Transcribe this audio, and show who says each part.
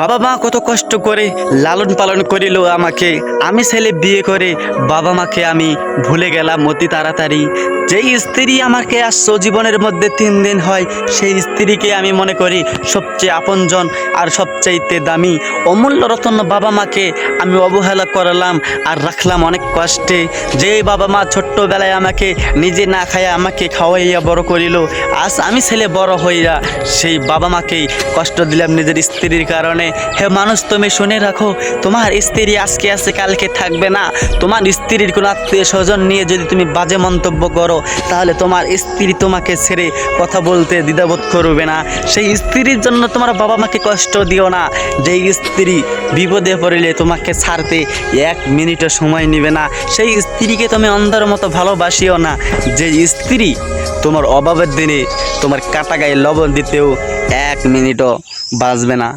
Speaker 1: বাবা মা কত কষ্ট করে লালন পালন করিল আমাকে। আমি ছেলে বিয়ে করে বাবা মাকে আমি ভুলে গেলাম অতি তাড়াতাড়ি। যেই স্ত্রী আমাকে আসছো জীবনের মধ্যে তিন দিন হয়, সেই স্ত্রীকে আমি মনে করি সবচেয়ে আপনজন আর সবচাইতে দামি। অমূল্য রতন বাবা মাকে আমি অবহেলা করলাম আর রাখলাম অনেক কষ্টে। যে বাবা মা ছোট্টবেলায় আমাকে নিজে না খাইয়া আমাকে খাওয়াইয়া বড় করিল, আজ আমি ছেলে বড় হইয়া সেই বাবা মাকেই কষ্ট দিলাম নিজের স্ত্রীর কারণে। হে মানুষ, তুমি শুনে রাখো, তোমার স্ত্রী আজকে আছে, কালকে থাকবে না। তোমার স্ত্রীর কোনো আত্মীয় স্বজন নিয়ে যদি তুমি বাজে মন্তব্য করো তাহলে তোমার স্ত্রী তোমাকে ছেড়ে কথা বলতে দ্বিধাবোধ করবে না। সেই স্ত্রীর জন্য তোমার বাবা মাকে কষ্ট দিও না। যেই স্ত্রী বিপদে পড়লে তোমাকে ছাড়তে এক মিনিটও সময় নেবে না। সেই স্ত্রীকে তুমি অন্ধের মতো ভালোবাসিও না। যে স্ত্রী তোমার অভাবের দিনে তোমার কাটা গায়ে লবণ দিতেও এক মিনিটও বাঁচবে না।